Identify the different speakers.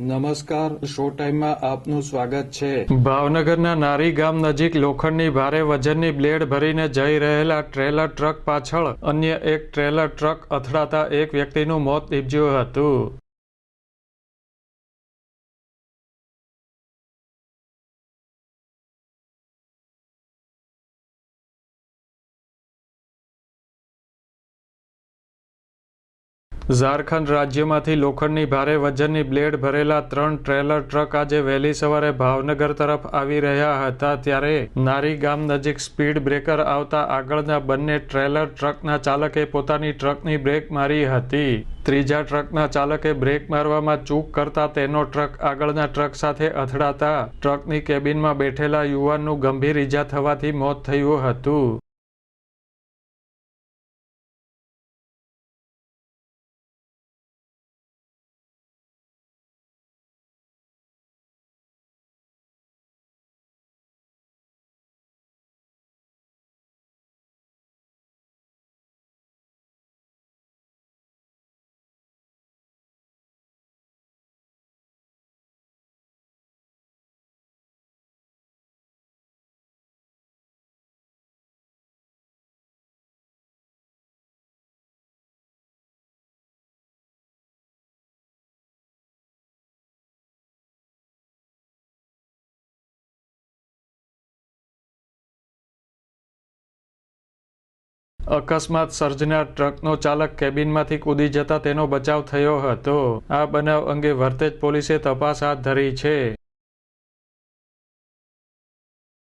Speaker 1: નમસ્કાર, શો ટાઈમમાં આપનું સ્વાગત છે.
Speaker 2: ભાવનગરના નારી ગામ નજીક લોખંડની ભારે વજનની બ્લેડ ભરીને જઈ રહેલા ટ્રેલર ટ્રક પાછળ અન્ય એક ટ્રેલર ટ્રક અથડાતા એક વ્યક્તિનું મોત નીપજ્યું હતું. ઝારખંડ રાજ્યમાંથી લોખંડની ભારે વજનની બ્લેડ ભરેલા ત્રણ ટ્રેલર ટ્રક આજે વહેલી સવારે ભાવનગર તરફ આવી રહ્યા હતા ત્યારે નારી ગામ નજીક સ્પીડ બ્રેકર આવતા આગળના બંને ટ્રેલર ટ્રકના ચાલકે પોતાની ટ્રકની બ્રેક મારી હતી. ત્રીજા ટ્રકના ચાલકે બ્રેક મારવામાં ચૂક કરતા તેનો ટ્રક આગળના ટ્રક સાથે અથડાતા ટ્રકની કેબિનમાં બેઠેલા યુવાનનું ગંભીર ઈજા થવાથી મોત થયું હતું. અકસ્માત સર્જનાર ટ્રકનો ચાલક કેબિનમાંથી કૂદી જતા તેનો બચાવ થયો હતો. આ બનાવ અંગે વર્તેજ પોલીસે તપાસ હાથ ધરી છે.